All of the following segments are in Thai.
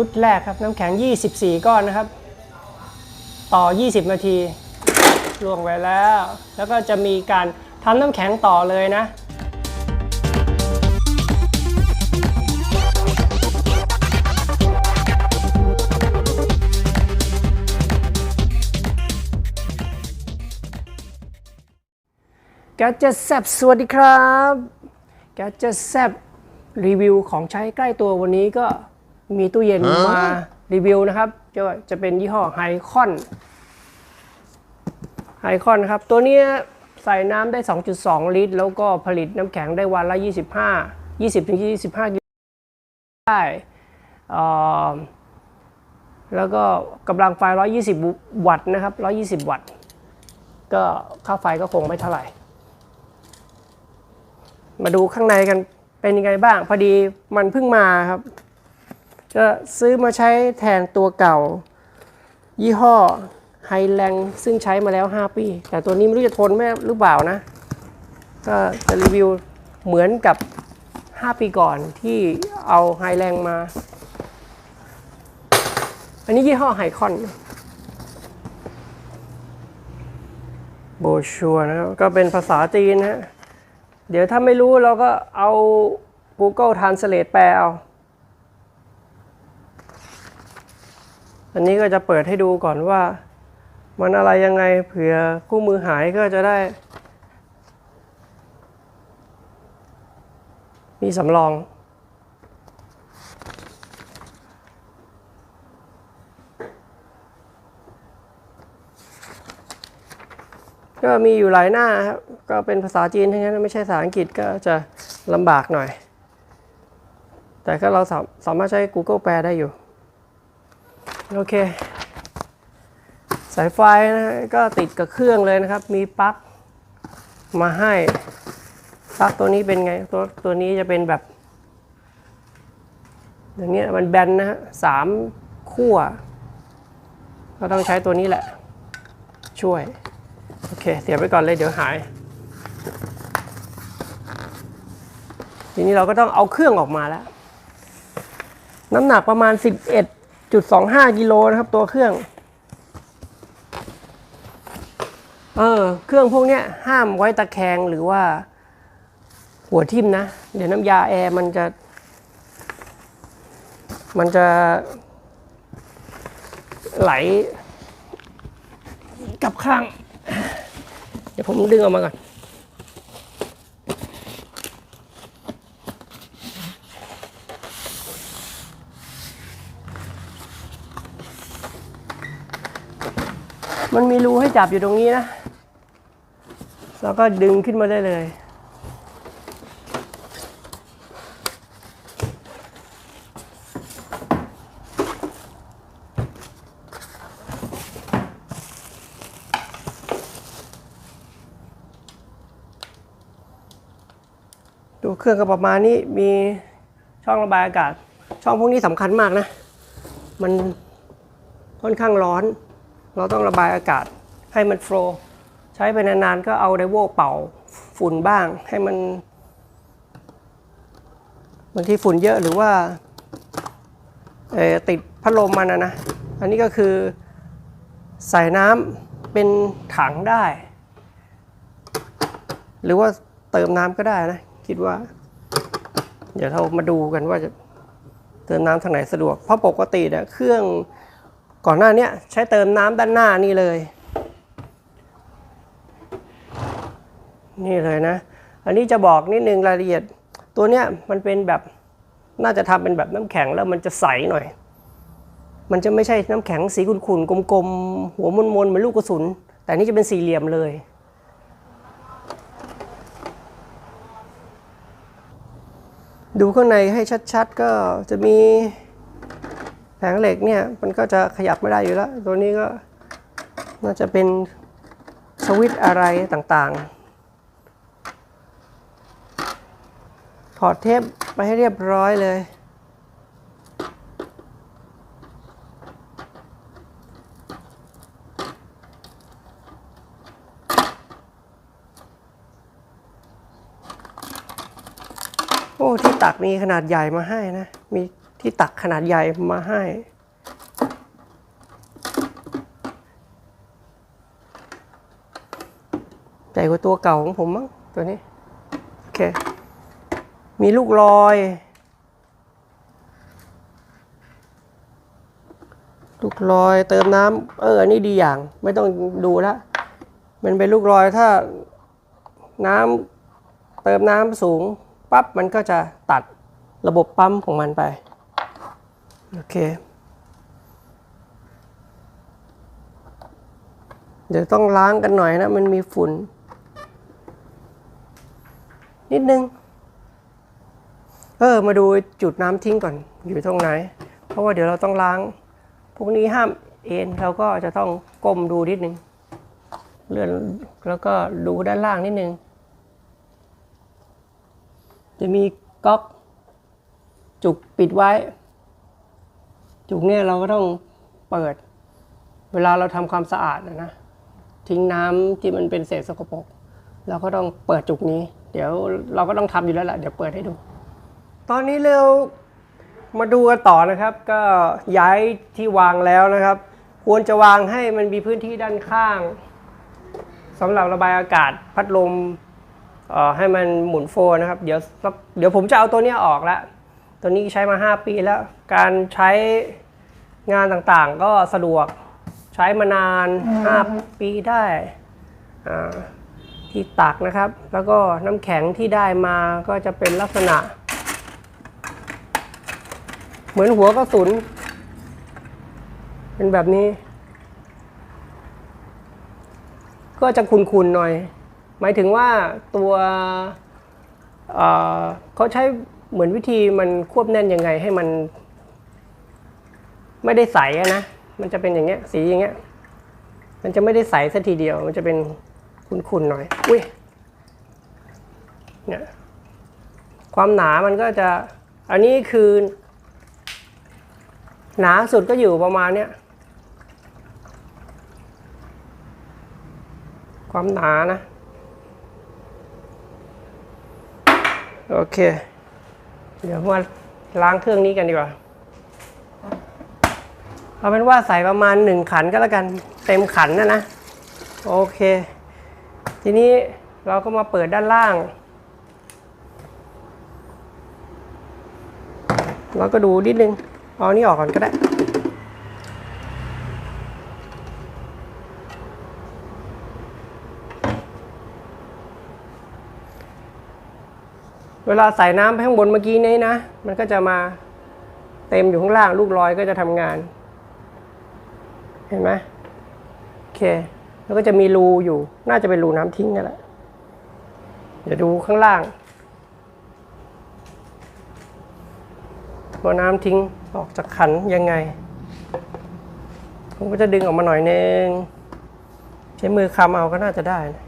ชุดแรกครับน้ำแข็ง 24 ก้อนนะครับ ต่อ 20 นาทีล่วงไว้แล้ว แล้วก็จะมีการทำน้ำแข็งต่อเลยนะแกจะแซบสวัสดีครับ แกจะแซบรีวิวของใช้ใกล้ตัววันนี้ก็ มีตู้เย็นมารีวิวนะครับจะจะเป็นยี่ห้อไฮคอนไฮคอนครับ ตัวเนี้ยใส่น้ำได้ 2.2 ลิตร แล้วก็ผลิตน้ำแข็งได้วันละ 25 20ถึง25กิโลได้เอ่อแล้วก็กำลังไฟ 120 วัตต์นะครับ 120 วัตต์ ก็ค่าไฟก็คงไม่เท่าไหร่ มาดูข้างในกันเป็นยังไงบ้าง พอดีมันเพิ่งมาครับ จะซื้อมาใช้แทนตัวเก่า ยี่ห้อไฮแลงซึ่งใช้มาแล้ว 5 ปี แต่ตัวนี้ไม่รู้จะทนไหมหรือเปล่านะ ก็จะรีวิวเหมือนกับ 5 ปีก่อนที่เอาไฮแลงมา อันนี้ยี่ห้อไฮคอนโบชัวนะครับก็เป็นภาษาจีนนะฮะเดี๋ยวถ้าไม่รู้เราก็เอา Google Translate แปลเอา อันนี้ก็จะเปิดให้ดูก่อนว่า มันอะไรยังไงเผื่อคู่มือหายก็จะได้ มีสำรองก็มีอยู่หลายหน้าครับ ก็เป็นภาษาจีนทั้งนั้นไม่ใช่ภาษาอังกฤษก็จะลำบากหน่อย แต่ก็เราสาสามารถใช้ Google แปลได้อยู่ โอเค สายไฟนะก็ติดกับเครื่องเลยนะครับ มีปลั๊กมาให้ปลั๊กตัวนี้เป็นไง ตัวตัวนี้จะเป็นแบบ อย่างเงี้ยมันแบนนะฮะสามขั้ว ก็ต้องใช้ตัวนี้แหละ ช่วย โอเคเสียบไปก่อนเลยเดี๋ยวหาย ทีนี้เราก็ต้องเอาเครื่องออกมาแล้ว น้ำหนักประมาณ 1.25 กิโลนะครับตัวเครื่อง เออ เครื่องพวกนี้ห้ามไว้ตะแคงหรือว่า หัวทิ่มนะ เดี๋ยวน้ำยาแอร์มันจะ มันจะไหลกับข้าง เดี๋ยวผมดึงออกมาก่อน มันมีรูให้จับอยู่ตรงนี้นะแล้วก็ดึงขึ้นมาได้เลยตัวเครื่องก็ประมาณนี้มีช่องระบายอากาศ ช่องพวกนี้สำคัญมากนะ มันค่อนข้างร้อน เราต้องระบายอากาศให้มันโฟล์ใช้ไปนานๆก็เอาไดโวเป่าฝุ่นบ้าง ให้มันบางทีฝุ่นเยอะหรือว่าติดพัดลมมันนะนะ อันนี้ก็คือใส่น้ำเป็นถังได้ หรือว่าเติมน้ำก็ได้นะ คิดว่า เดี๋ยวเรามาดูกันว่าจะเติมน้ำทางไหนสะดวก เพราะปกติเนี่ยเครื่อง ก่อนหน้านี้ใช้เติมน้ำด้านหน้านี่เลย นี่เลยนะ อันนี้จะบอกนิดนึงรายละเอียด ตัวเนี้ยมันเป็นแบบน่าจะทำเป็นแบบน้ำแข็งแล้วมันจะใสหน่อย มันจะไม่ใช่น้ำแข็งสีขุ่นๆกลมๆ หัวมนๆเหมือนลูกกระสุน แต่นี่จะเป็นสี่เหลี่ยมเลยดูข้างในให้ชัดๆ ก็จะมี แผงเหล็กเนี่ยมันก็จะขยับไม่ได้อยู่แล้ว ตัวนี้ก็น่าจะเป็นสวิตอะไรต่างๆ ถอดเทปไปให้เรียบร้อยเลย โอ้ ที่ตักมีขนาดใหญ่มาให้นะ มี ที่ตักขนาดใหญ่มาให้ ใหญ่กว่าตัวเก่าของผมมั้งตัวนี้ โอเค มีลูกลอย ลูกลอยเติมน้ำเออ อันนี้ดีอย่าง ไม่ต้องดูแล้วมันเป็นลูกลอยถ้าน้ำเติมน้ำสูงปั๊บมันก็จะตัดระบบปั๊มของมันไป โอเค เดี๋ยวต้องล้างกันหน่อยนะ มันมีฝุ่น นิดนึง เออ มาดูจุดน้ำทิ้งก่อน อยู่ตรงไหน เพราะว่าเดี๋ยวเราต้องล้าง พวกนี้ห้ามเอ็นเราก็จะต้องก้มดูนิดนึง เลื่อนแล้วก็ดูด้านล่างนิดนึง จะมีก๊อกจุกปิดไว้ จุกเนี่ยเราก็ต้องเปิด เวลาเราทำความสะอาดนะนะทิ้งน้ำที่มันเป็นเศษสกปรกเราก็ต้องเปิดจุกนี้ เดี๋ยวเราก็ต้องทำอยู่แล้วแหละเดี๋ยวเปิดให้ดู ตอนนี้เร็วมาดูกันต่อนะครับ ก็ย้ายที่วางแล้วนะครับ ควรจะวางให้มันมีพื้นที่ด้านข้างสำหรับระบายอากาศพัดลมเอ่อให้มันหมุนโฟนะครับ เดี๋ยวเดี๋ยวผมจะเอาตัวนี้ออกแล้ว ตัวนี้ใช้มา 5 ปีแล้ว การใช้งานต่างๆ ก็สะดวกใช้มานาน 5 ปีได้อ่าที่ตักนะครับ แล้วก็น้ำแข็งที่ได้มาก็จะเป็นลักษณะ เหมือนหัวกระสุน เป็นแบบนี้ ก็จะคุนๆหน่อย หมายถึงว่าตัวเอ่อเขาใช้ เหมือนวิธีมันควบแน่นยังไงให้มัน ไม่ได้ใสนะ มันจะเป็นอย่างเงี้ย สีอย่างเงี้ย มันจะไม่ได้ใสสัทีเดียว มันจะเป็นคุนๆหน่อย อุ้ย เนี่ย ความหนามันก็จะ อันนี้คือ หนาสุดก็อยู่ประมาณเนี้ย ความหนานะ โอเค เดี๋ยวมาล้างเครื่องนี้กันดีกว่า เอาเป็นว่าใส่ประมาณหนึ่งขันก็แล้วกัน เต็มขันนะนะ โอเค ทีนี้เราก็มาเปิดด้านล่าง เราก็ดูนิดนึง เอานี่ออกก่อนก็ได้ เวลาใส่น้ำไปข้างบนเมื่อกี้นี้นะ มันก็จะมาเต็มอยู่ข้างล่างลูกลอยก็จะทำงาน เห็นไหมโอเค แล้วก็จะมีรูอยู่ น่าจะเป็นรูน้ำทิ้งนั่นแหละเดี๋ยวดูข้างล่างว่าน้ำทิ้งออกจากขันยังไง ผมก็จะดึงออกมาหน่อยนึงใช้มือคำเอาก็น่าจะได้นะ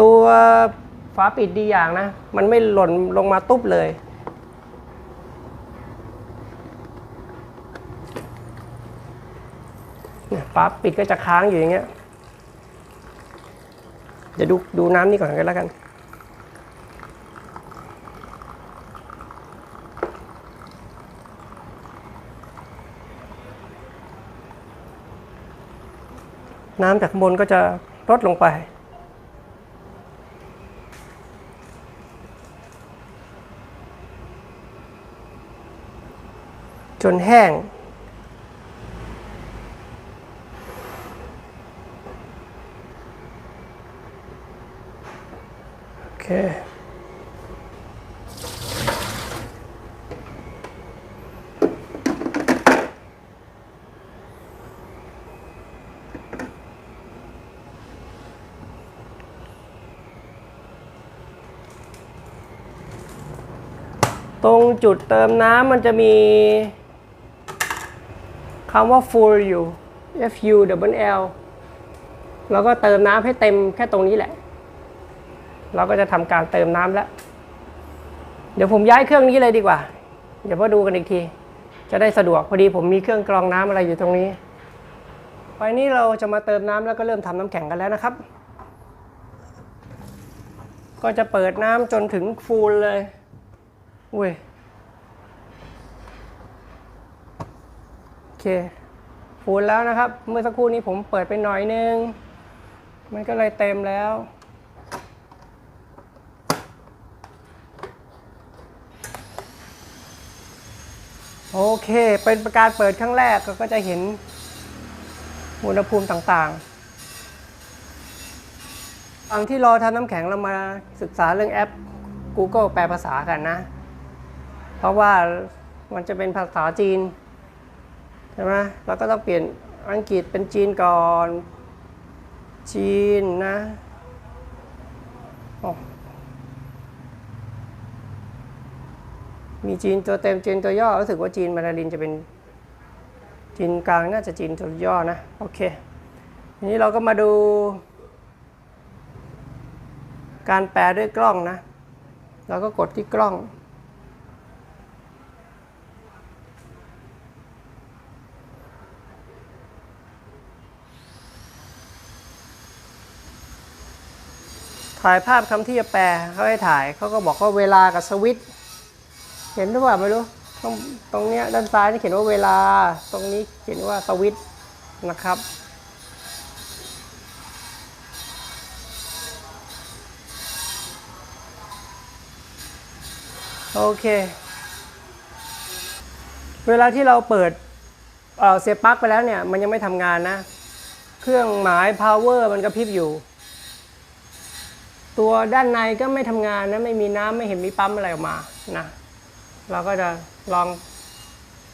ตัวฝาปิดดีอย่างนะ มันไม่หล่นลงมาตุ๊บเลย ฝาปิดก็จะค้างอยู่อย่างเงี้ย เดี๋ยวดูดูน้ำนี่ก่อนกันแล้วกันน้ำจากข้างบนก็จะลดลงไป จนแห้ง โอเค ตรงจุดเติมน้ำมันจะมี คำว่า full อยู่ F U W L แล้วก็เติมน้ำให้เต็มแค่ตรงนี้แหละ เราก็จะทำการเติมน้ำแล้ว เดี๋ยวผมย้ายเครื่องนี้เลยดีกว่า เดี๋ยวมาดูกันอีกที จะได้สะดวกพอดีผมมีเครื่องกรองน้ำอะไรอยู่ตรงนี้ ไปนี้เราจะมาเติมน้ำแล้วก็เริ่มทำน้ำแข็งกันแล้วนะครับ ก็จะเปิดน้ำจนถึงฟูลเลย อุ้ย โอ เคฟูลแล้วนะครับ เมื่อสักครู่นี้ผมเปิดไปหน่อยนึง มันก็เลยเต็มแล้ว โอเค เป็นประการเปิดครั้งแรกก็จะเห็นอุณหภูมิต่างๆอังที่รอทำน้ำแข็งเรามาศึกษาเรื่องแอป Google แปลภาษากันนะ เพราะว่ามันจะเป็นภาษาจีน ใช่ไหมเราก็ต้องเปลี่ยนอังกฤษเป็นจีนก่อน จีนนะมีจีนตัวเต็มจีนตัวย่อรู้สึกว่าจีนมาดารินจะเป็นจีนกลางน่าจะจีนตัวย่อนะโอเคทีนี้เราก็มาดู การแปลด้วยกล้องนะเราก็กดที่กล้อง ถ่ายภาพคำที่จะแปลเขาให้ถ่ายเขาก็บอกว่าเวลากับสวิตเห็นหรือเปล่าไม่รู้ตรงตรงเนี้ยด้านซ้ายนี่เขียนว่าเวลาตรงนี้เขียนว่าสวิตนะครับ โอเค เวลาที่เราเปิดเเสียบปลั๊กไปแล้วเนี่ย มันยังไม่ทำงานนะ เครื่องหมาย power มันกระพริบอยู่ ตัวด้านในก็ไม่ทำงานนะไม่มีน้ำไม่เห็นมีปั๊มอะไรออกมานะเราก็จะลอง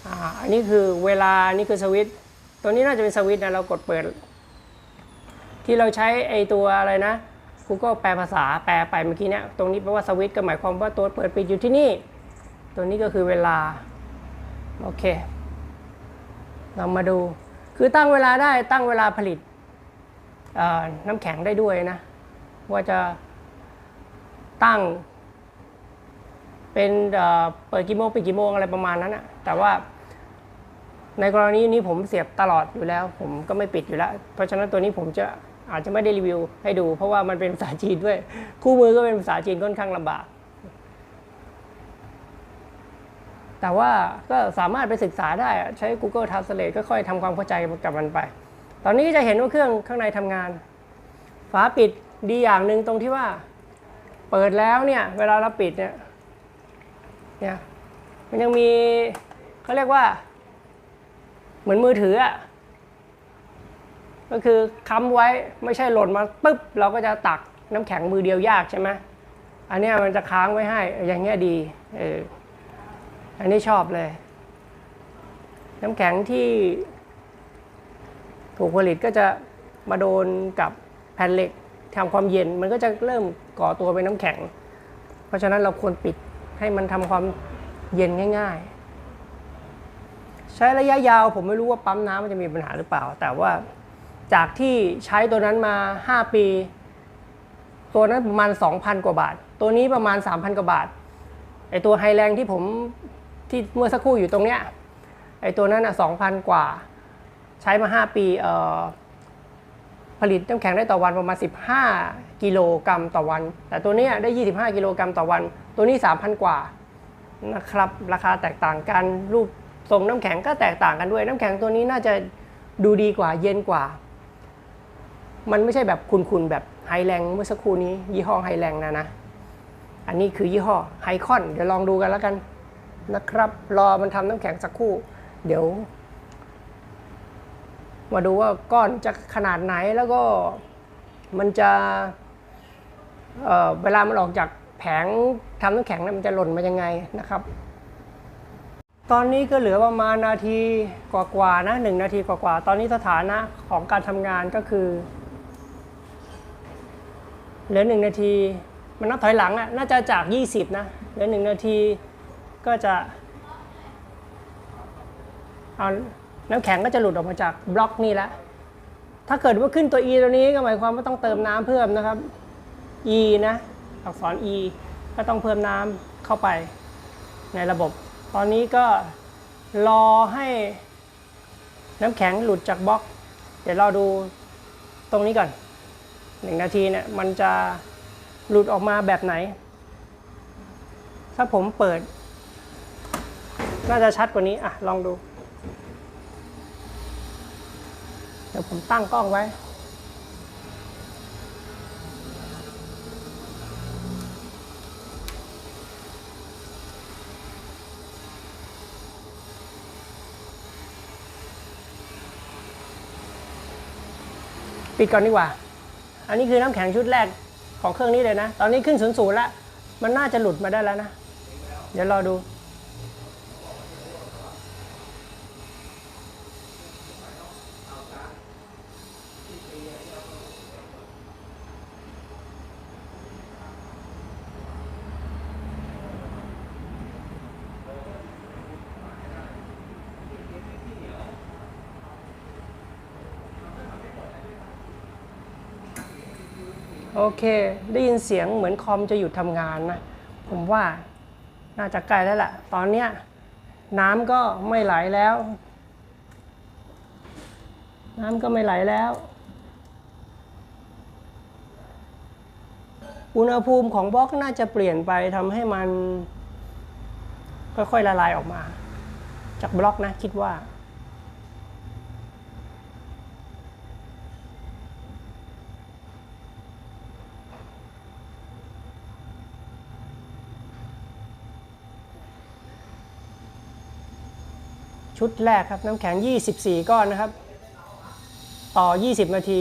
อ่าอันนี้คือเวลานนี้คือสวิตตัวนี้น่าจะเป็นสวิตนะเรากดเปิด ที่เราใช้ไอตัวอะไรนะ Google แปลภาษาแปลไปเมื่อกี้เนี่ยตรงนี้แปลว่าสวิตก็หมายความว่าตัวเปิดปิดอยู่ที่นี่ ตัวนี้ก็คือเวลาโอเคเรามาดู คือตั้งเวลาได้ตั้งเวลาผลิตน้ำแข็งได้ด้วยนะ ว่าจะ ตั้ง เป็นเปิดกี่โมงปิดกี่โมงอะไรประมาณนั้นนะแต่ว่า ในกรณีนี้ผมเสียบตลอดอยู่แล้ว ผมก็ไม่ปิดอยู่แล้ว เพราะฉะนั้นตัวนี้ผมจะอาจจะไม่ได้รีวิวให้ดู เพราะว่ามันเป็นภาษาจีนด้วย คู่มือก็เป็นภาษาจีนค่อนข้างลำบาก แต่ว่าก็สามารถไปศึกษาได้ใช้ Google Translate ก็ค่อยทำความเข้าใจกับมันไป ตอนนี้จะเห็นว่าเครื่องข้างในทำงาน ฝาปิดดีอย่างหนึ่งตรงที่ว่า เปิดแล้วเนี่ย เวลาเราปิดเนี่ยเนี่ยมันยังมีเขาเรียกว่า เหมือนมือถืออะก็คือค้ำไว้ไม่ใช่หล่นมาปุ๊บ เราก็จะตักน้ำแข็งมือเดียวยากใช่ไหมอันนี้มันจะค้างไว้ให้ อย่างเงี้ยดีเอออันนี้ชอบเลย น้ำแข็งที่ถูกผลิตก็จะมาโดนกับแผ่นเหล็ก ทำความเย็นมันก็จะเริ่มก่อตัวเป็นน้ำแข็ง เพราะฉะนั้นเราควรปิดให้มันทำความเย็นง่าย ๆ ใช้ระยะยาวผมไม่รู้ว่าปั๊มน้ำมันจะมีปัญหาหรือเปล่า แต่ว่าจากที่ใช้ตัวนั้นมา 5 ปี ตัวนั้นประมาณ 2,000 กว่าบาท ตัวนี้ประมาณ 3,000 กว่าบาทไอตัวไฮแรงที่ผมที่เมื่อสักครู่อยู่ตรงเนี้ยไอตัวนั้นอะ2,000กว่า ใช้มา 5 ปีเอ่อ ผลิตน้ำแข็งได้ต่อวันประมาณ 15 กิโลกรัมต่อวัน แต่ตัวนี้ได้ 25 กิโลกรัมต่อวัน ตัวนี้ 3,000 กว่านะครับราคาแตกต่างกันรูปทรงน้ำแข็งก็แตกต่างกันด้วย น้ำแข็งตัวนี้น่าจะดูดีกว่าเย็นกว่า มันไม่ใช่แบบคุณๆแบบไฮแรงเมื่อสักครู่นี้ ยี่ห้อไฮแรงนะนะอันนี้คือยี่ห้อไฮคอน เดี๋ยวลองดูกันแล้วกันนะครับ รอมันทำน้ำแข็งสักครู่ เดี๋ยว มาดูว่าก้อนจะขนาดไหนแล้วก็มันจะเอ่อเวลามันออกจากแผงทำน้ำแข็งนี่ยมันจะหล่นมายังไงนะครับ ตอนนี้ก็เหลือประมาณนาทีกว่าๆนะหนึ่งนาทีกว่าๆตอนนี้สถานะของการทำงานก็คือ เหลือหนึ่งนาที มันนับถอยหลังอะน่าจะจาก 20 นะ เหลือหนึ่งนาทีก็จะเอา น้ำแข็งก็จะหลุดออกมาจากบล็อกนี่แล้วถ้าเกิดว่าขึ้นตัว e ตัวนี้ก็หมายความว่าต้องเติมน้ำเพิ่มนะครับ e นะ อักษร e ก็ต้องเพิ่มน้ำเข้าไปในระบบ ตอนนี้ก็รอให้น้ำแข็งหลุดจากบล็อก เดี๋ยวเราดูตรงนี้ก่อนหนึ่งนาทีเนี่ยมันจะหลุดออกมาแบบไหน ถ้าผมเปิด น่าจะชัดกว่านี้อะลองดู เดี๋ยวผมตั้งกล้องไว้ ปิดก่อนดีกว่า อันนี้คือน้ำแข็งชุดแรกของเครื่องนี้เลยนะ ตอนนี้ขึ้นศูนย์ศูนย์แล้วมันน่าจะหลุดมาได้แล้วนะ เดี๋ยวรอดู เค ได้ยินเสียงเหมือนคอมจะหยุดทำงานนะ ผมว่าน่าจะใกล้แล้วล่ะ ตอนเนี้ยน้ำก็ไม่ไหลแล้ว น้ำก็ไม่ไหลแล้ว อุณหภูมิของบล็อกน่าจะเปลี่ยนไปทำให้มัน ค่อยๆละลายออกมา จากบล็อกนะคิดว่า ชุดแรกครับน้ำแข็ง 24 ก้อนนะครับ ต่อ 20 นาที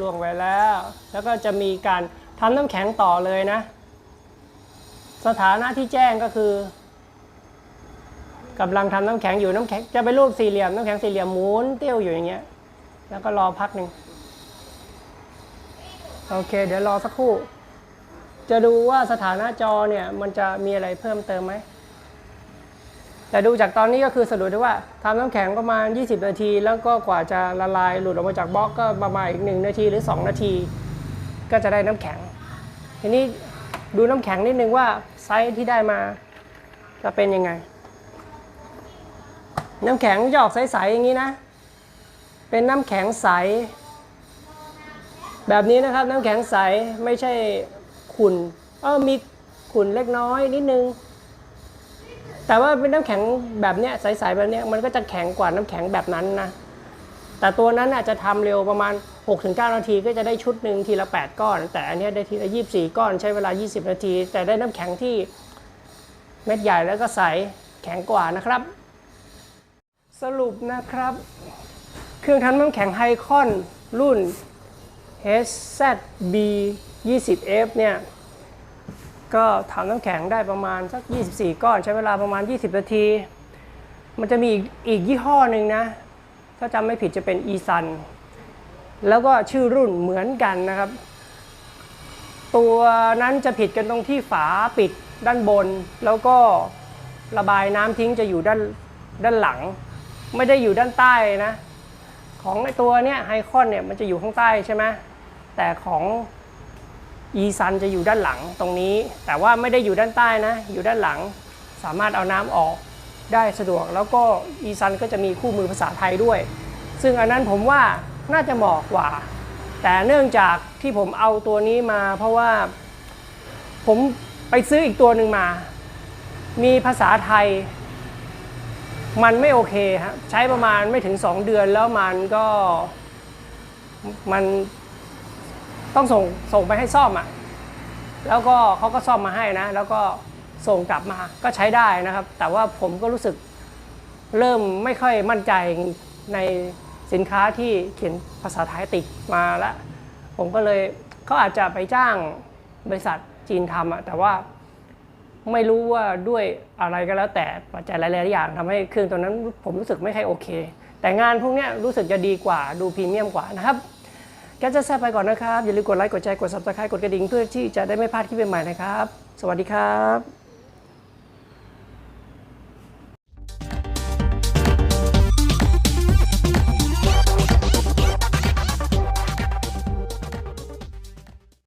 ลวงไว้แล้ว แล้วก็จะมีการทำน้ำแข็งต่อเลยนะ สถานะที่แจ้งก็คือกำลังทำน้ำแข็งอยู่น้ำแข็งจะเป็นรูปสี่เหลี่ยมน้ำแข็งสี่เหลี่ยมหมุนเตี้ยวอยู่อย่างเงี้ย แล้วก็รอพักหนึ่งโอเค เดี๋ยวรอสักครู่ จะดูว่าสถานะจอเนี่ยมันจะมีอะไรเพิ่มเติมไหม แต่ดูจากตอนนี้ก็คือสรุปได้ว่าทำน้ำแข็งประมาณ 20 นาที แล้วก็กว่าจะละลายหลุดออกมาจากบล็อกก็ประมาณอีก 1 นาทีหรือ 2 นาที ก็จะได้น้ำแข็ง ทีนี้ดูน้ำแข็งนิดนึงว่าไซส์ที่ได้มาจะเป็นยังไง น้ำแข็งจะออกใสๆอย่างนี้นะ เป็นน้ำแข็งใส แบบนี้นะครับน้ำแข็งใสไม่ใช่ขุ่นเออมีขุ่นเล็กน้อยนิดนึง แต่ว่าเป็นน้ำแข็งแบบเนี้ยใสๆแบบเนี้ยมันก็จะแข็งกว่าน้ำแข็งแบบนั้นนะแต่ตัวนั้นอาจจะทำเร็วประมาณ 6-9 นาทีก็จะได้ชุดหนึ่งทีละ 8 ก้อน แต่อันนี้ได้ทีละ24 ก้อนใช้เวลา 20 นาที แต่ได้น้ำแข็งที่เม็ดใหญ่แล้วก็ใสแข็งกว่านะครับ สรุปนะครับ เครื่องทำน้ำแข็งไฮคอนรุ่น HZB 20F เนี่ย ก็ทำน้ำแข็งได้ประมาณสัก 24 ก้อนใช้เวลาประมาณ 20 นาที มันจะมีอีกอีกยี่ห้อหนึ่งนะ ถ้าจำไม่ผิดจะเป็น e s u n แล้วก็ชื่อรุ่นเหมือนกันนะครับ ตัวนั้นจะผิดกันตรงที่ฝาปิดด้านบน แล้วก็ระบายน้ำทิ้งจะอยู่ด้านด้านหลัง ไม่ได้อยู่ด้านใต้นะ ของไอตัวเนี้ยไฮคอนเนี่ยมันจะอยู่ข้างใต้ใช่ไหมแต่ของ อีซันจะอยู่ด้านหลังตรงนี้ แต่ว่าไม่ได้อยู่ด้านใต้นะ อยู่ด้านหลังสามารถเอาน้ำออกได้สะดวก แล้วก็อีซันก็จะมีคู่มือภาษาไทยด้วย ซึ่งอันนั้นผมว่าน่าจะเหมาะกว่า แต่เนื่องจากที่ผมเอาตัวนี้มา เพราะว่าผมไปซื้ออีกตัวหนึ่งมา มีภาษาไทย มันไม่โอเคฮะใช้ประมาณไม่ถึง 2 เดือนแล้วมันก็มัน ต้องส่งส่งไปให้ซ่อมอะ่ะแล้วก็เขาก็ซ่อมมาให้นะ แล้วก็ส่งกลับมาก็ใช้ได้นะครับ แต่ว่าผมก็รู้สึกเริ่มไม่ค่อยมั่นใจในสินค้าที่เขียนภาษาไทยติดมาแล้วผมก็เลยเขาอาจจะไปจ้างบริษัทจีนทำอะแต่ว่าไม่รู้ว่าด้วยอะไรก็แล้วแต่ปัจจัยหลายๆอย่างทำให้เครื่องตัวนั้นผมรู้สึกไม่ค่อยโอเค แต่งานพวกนี้รู้สึกจะดีกว่าดูพรีเมียมกว่านะครับ แกจะแซ่บไปก่อนนะครับ อย่าลืมกดไลค์ กดแชร์ กดซับสไครต์กดกระดิ่งเพื่อที่จะได้ไม่พลาดคลิปใหม่ๆนะครับ สวัสดีครับ